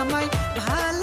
আমায় ভালো